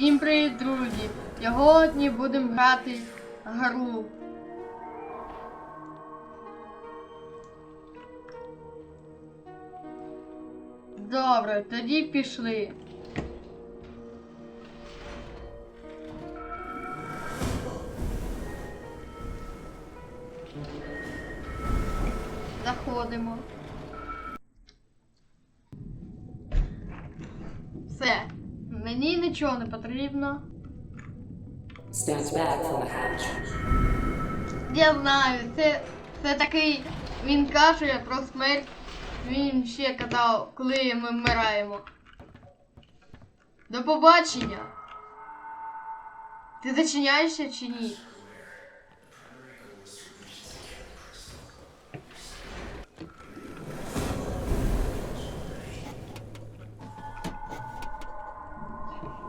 Всім привіт, друзі! Сьогодні будемо грати гру. Добре, тоді пішли. Заходимо. Нічого не потрібно. Я знаю, це, це такий. Він каже про смерть. Він ще казав, коли ми вмираємо. До побачення. Ти зачиняєшся чи ні?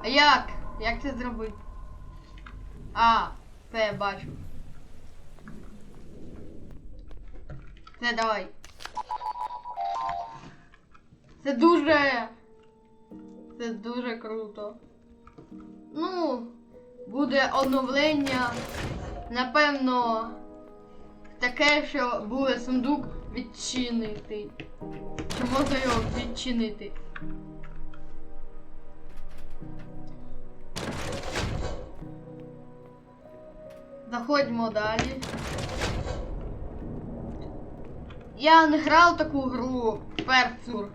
А як? Як це зробити? А, це я бачу. Це давай. Це дуже. Це дуже круто. Ну, буде оновлення. Напевно, таке, що буде сундук відчинити. Чи можна його відчинити? Заходьмо далі. Я не грав таку гру перцур.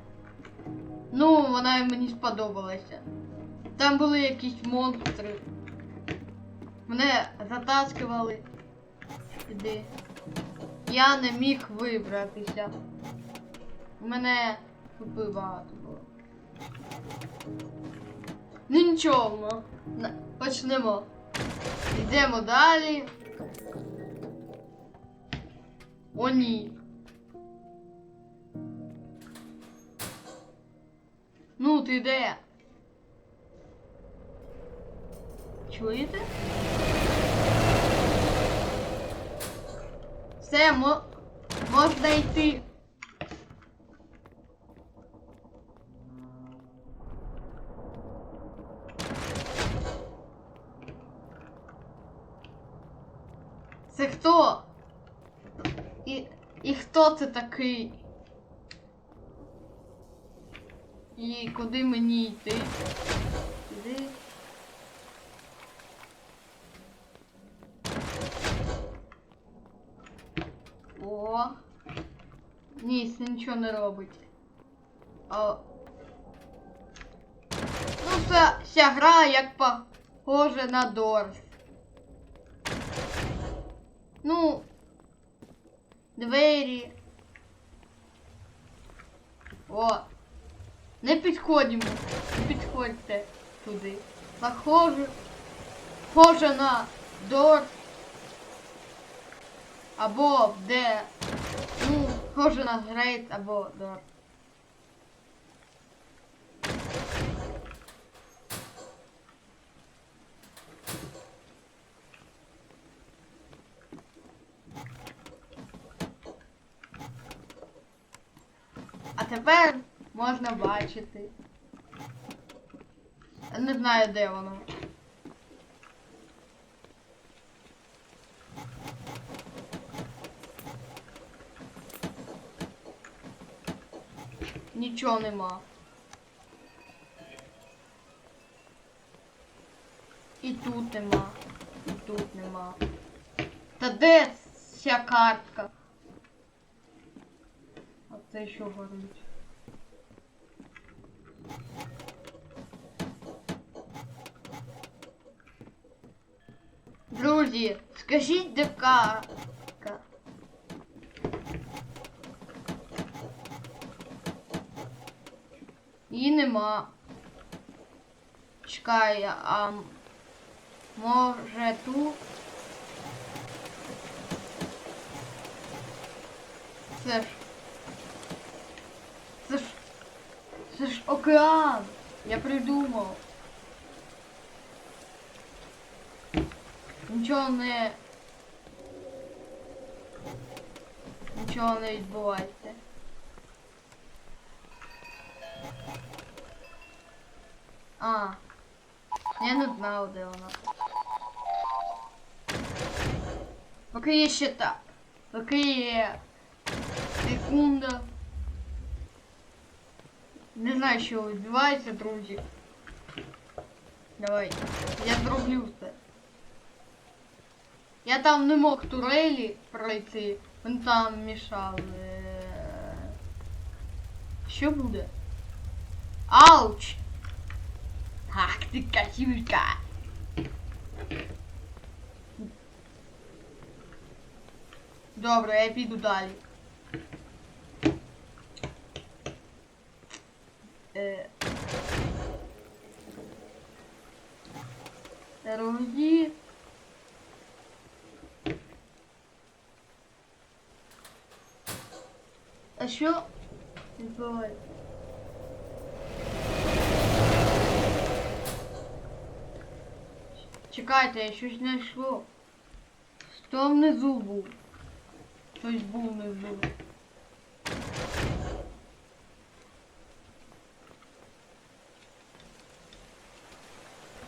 Ну, вона мені сподобалася. Там були якісь монстри. Мене затаскували. Іди. Я не міг вибратися. У мене багато було. Ну нічого, почнемо. Йдемо далі. О, ні. Ну, ти де? Чуєте? Все, мо... можна йти. Це хто? І, і хто це такий? І куди мені йти? Куди? О. Ні, це нічого не робить. А... Ну, це вся гра як похоже на Дорс. Ну. Двері. О. Не підходимо. Не підходьте туди. Похоже. Схоже на Дор. Або де. Ну, схоже на Грейт або Дор. А тепер можна бачити. Не знаю, де воно. Нічого нема. І тут нема. І тут нема. Та де ця картка? Це що горить? Друзі, скажіть, де картка? Її нема. Чекай, а може тут? Це ж. Це ж океан. Я придумав. Нічого не. Нічого не відбувається. А. Я не знав, де вона. Поки є ще так. Поки є секунда. Не знаю, що відбувається, друзі. Давай. Я зроблю це. Я там не мог турелі пройти. Вони там мішали. Що буде? Ауч! Ах ти катюшка! Добре, я піду далі. Е... Дорогі. А що відбувається? Чекайте, я щось знайшло. Що внизу був? Щось був внизу.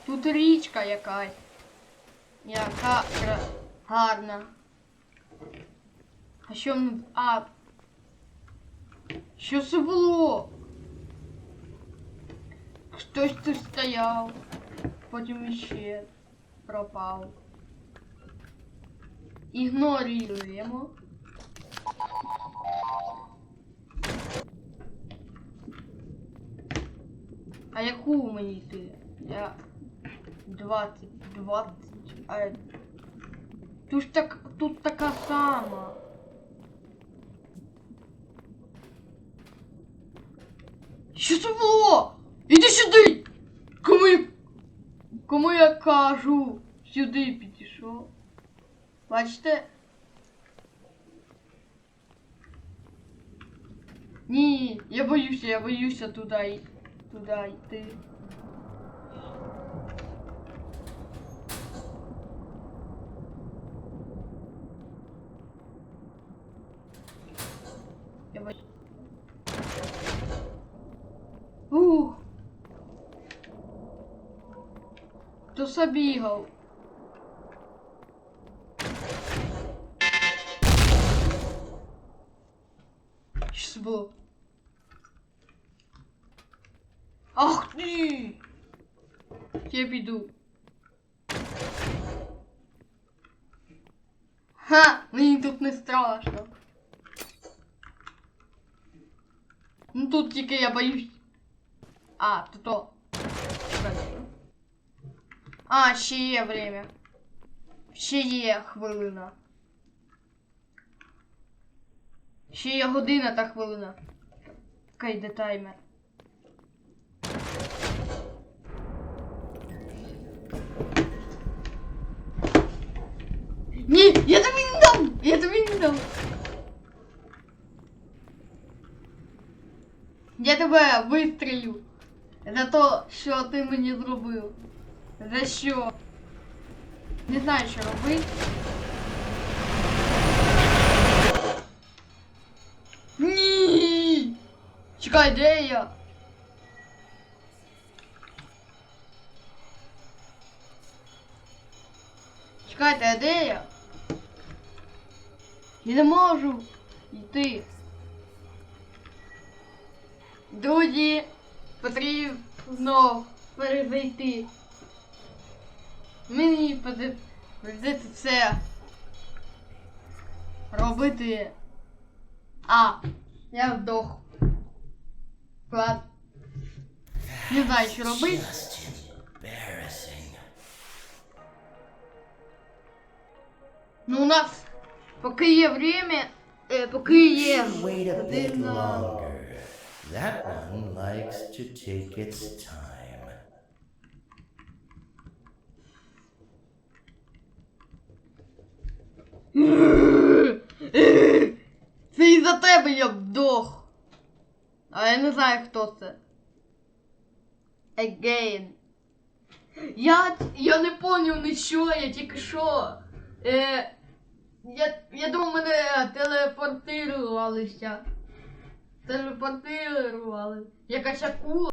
Тут річка якась. Яка кра- гарна. А що ми. А. Що це було? Хтось тут стояв. Потім іще пропав. Ігноруємо. А яку мені йти? Я 20, 20. А... Тут ж так, тут така сама. Що це було? Іди сюди! Кому я... Кому я кажу? Сюди підійшов. Бачите? Ні, я боюся, я боюся туди, туди йти. Хто забігав? Що це було? Ах ти! Я піду. Ха! Мені тут не страшно. Ну тут тільки я боюсь. А, то то. А, ще є время. Ще є хвилина. Ще є година та хвилина. Окей, де таймер. Ні, я тобі не дам! Я тобі не дам! Я тебе вистрілю за те, що ти мені зробив. За що? Не знаю, що робити. Ні! Чекай, де я? Чекайте, а де я? Я не можу йти. Друзі, потрібно перезайти. Мені прийдеться це робити. А, я вдох. Клас. Не знаю, що робити. Ну, у нас поки є время, е, поки є longer. That one likes to take its time. Це із-за тебе я вдох. А я не знаю, хто це. Again. Я, я не поняв нічого, я тільки що. Е, я, я думав, мене телепортирувалися. Телепортирували. Якась акула.